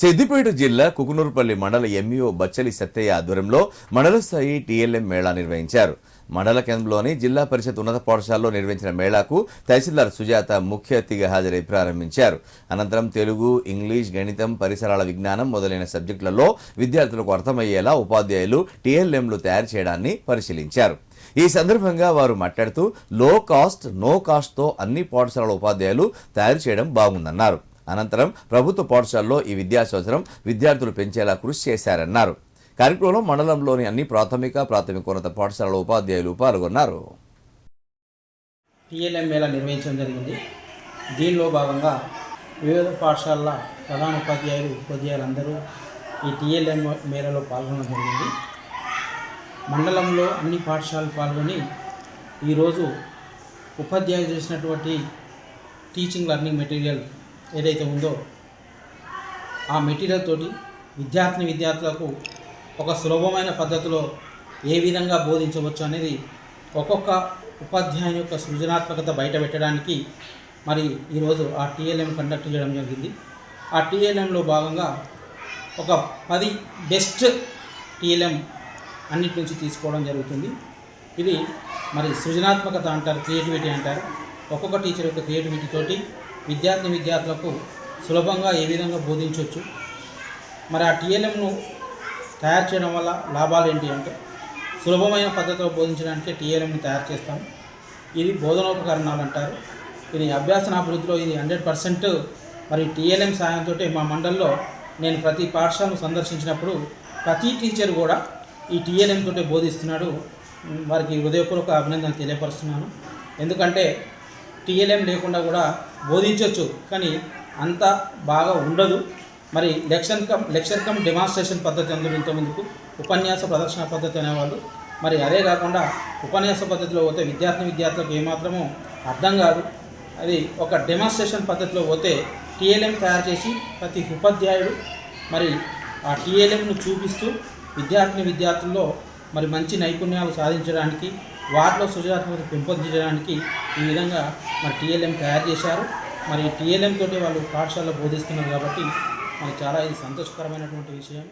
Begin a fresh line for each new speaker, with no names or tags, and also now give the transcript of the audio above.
సిద్దిపేట జిల్లా కుకునూరుపల్లి మండల ఎంఈఓ బచ్చలి సత్తయ్య ఆధ్వర్యంలో మండల స్థాయి టీఎల్ఎం మేళా నిర్వహించారు. మండల కేంద్రంలోని జిల్లా పరిషత్ ఉన్నత పాఠశాలలో నిర్వహించిన మేళాకు తహసీల్దార్ సుజాత ముఖ్య అతిథిగా హాజరై ప్రారంభించారు. అనంతరం తెలుగు ఇంగ్లీష్ గణితం పరిసరాల విజ్ఞానం మొదలైన సబ్జెక్టులలో విద్యార్థులకు అర్థమయ్యేలా ఉపాధ్యాయులు టీఎల్ఎంలు తయారు చేయడాన్ని పరిశీలించారు. ఈ సందర్భంగా వారు మాట్లాడుతూ లో కాస్ట్ నో కాస్ట్తో అన్ని పాఠశాలల ఉపాధ్యాయులు తయారు చేయడం బాగుందన్నారు. అనంతరం ప్రభుత్వ పాఠశాలలో ఈ విద్యా సంవత్సరం విద్యార్థులు పెంచేలా కృషి చేశారన్నారు. కార్యక్రమంలో మండలంలోని అన్ని ప్రాథమిక ప్రాథమికోన్నత పాఠశాలల ఉపాధ్యాయులు పాల్గొన్నారు.
టీఎల్ఎం నిర్వహించడం జరిగింది. దీనిలో భాగంగా వివిధ పాఠశాలల ప్రధాన ఉపాధ్యాయులు ఉపాధ్యాయులందరూ ఈ టీఎల్ఎం మేళలో పాల్గొనడం జరిగింది. మండలంలో అన్ని పాఠశాలలు పాల్గొని ఈరోజు ఉపాధ్యాయులు చేసినటువంటి టీచింగ్ లెర్నింగ్ మెటీరియల్ ఏదైతే ఉందో ఆ మెటీరియల్ తోటి విద్యార్థిని విద్యార్థులకు ఒక సులభమైన పద్ధతిలో ఏ విధంగా బోధించవచ్చు అనేది ఒక్కొక్క ఉపాధ్యాయుని యొక్క సృజనాత్మకత బయట పెట్టడానికి మరి ఈరోజు ఆ టీఎల్ఎం కండక్ట్ చేయడం జరిగింది. ఆ టీఎల్ఎంలో భాగంగా ఒక పది బెస్ట్ టీఎల్ఎం అన్నిటి నుంచి తీసుకోవడం జరుగుతుంది. ఇది మరి సృజనాత్మకత అంటారు క్రియేటివిటీ అంటారు. ఒక్కొక్క టీచర్ యొక్క క్రియేటివిటీ తోటి విద్యార్థి విద్యార్థులకు సులభంగా ఏ విధంగా బోధించవచ్చు? మరి ఆ టీఎల్ఎంను తయారు చేయడం వల్ల లాభాలు ఏంటి అంటే సులభమైన పద్ధతిలో బోధించడానికి టీఎల్ఎంను తయారు చేస్తాం. ఇది బోధనోపకరణాలు అంటారు. ఇది అభ్యాసన అభివృద్ధిలో ఇది హండ్రెడ్ పర్సెంట్ మరి టీఎల్ఎం సాయంతో మా మండల్లో నేను ప్రతి పాఠశాలను సందర్శించినప్పుడు ప్రతి టీచర్ కూడా ఈ టీఎల్ఎం తోటే బోధిస్తున్నాడు. వారికి హృదయపూర్వక అభినందనలు తెలియపరుస్తున్నాను. ఎందుకంటే టీఎల్ఎం లేకుండా కూడా బోధించవచ్చు కానీ అంత బాగా ఉండదు. మరి లెక్షన్ కమ్ లెక్చర్ కమ్ డెమాన్స్ట్రేషన్ పద్ధతి అందరూ ఇంతకుముందుకు ఉపన్యాస ప్రదర్శన పద్ధతి అనేవాళ్ళు. మరి అదే కాకుండా ఉపన్యాస పద్ధతిలో పోతే విద్యార్థి విద్యార్థులకు ఏమాత్రమో అర్థం కాదు. అది ఒక డెమాన్స్ట్రేషన్ పద్ధతిలో పోతే టీఎల్ఎం తయారు చేసి ప్రతి ఉపాధ్యాయుడు మరి ఆ టీఎల్ఎంను చూపిస్తూ విద్యార్థిని విద్యార్థుల్లో మరి మంచి నైపుణ్యాలు సాధించడానికి వాటిలో సృజనాత్మకత పెంపొందించడానికి ఈ విధంగా మరి టీఎల్ఎం తయారు చేశారు. మరి టీఎల్ఎం తోటి వాళ్ళు పాఠశాలలో బోధిస్తున్నారు కాబట్టి మనకి చాలా ఇది సంతోషకరమైనటువంటి విషయం.